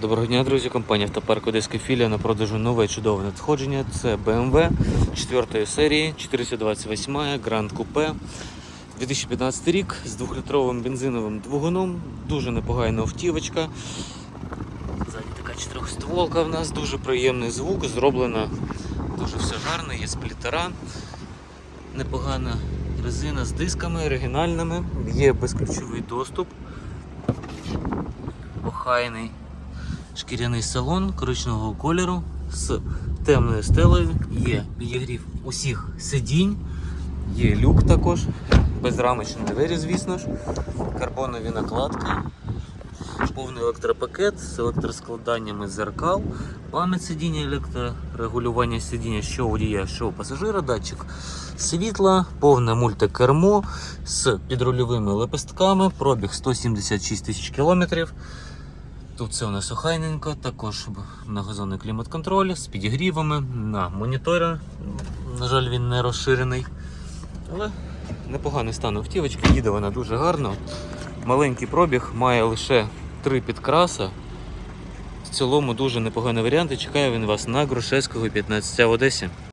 Доброго дня, друзі. Компанія Автопарк Одеська філія на продажу нове чудове надходження. Це BMW 4 серії 428 Grand Coupe. 2015 рік з 2-літровим бензиновим двигуном. Дуже непогана автівочка. Ззаді така чотирьохстволка в нас, дуже приємний звук, зроблено дуже все гарно, є сплітера. Непогана резина з дисками оригінальними, є безключовий доступ. Охайний шкіряний салон коричневого кольору з темною стелею, є підігрів усіх сидінь, є люк також, безрамочні двері, звісно ж, карбонові накладки, повний електропакет з електроскладаннями дзеркал, пам'ять сидіння, електрорегулювання сидіння, що водія, що пасажира, датчик світла, повне мультикермо з підрульовими лепестками, пробіг 176 тисяч кілометрів. Тут все у нас охайненько, також многозонний клімат-контроль з підігрівами на монітори. На жаль, він не розширений. Але непоганий стан автівочки, їде вона дуже гарно. Маленький пробіг, має лише три підкраса. В цілому дуже непоганий варіант і чекає він вас на Грушевського 15 в Одесі.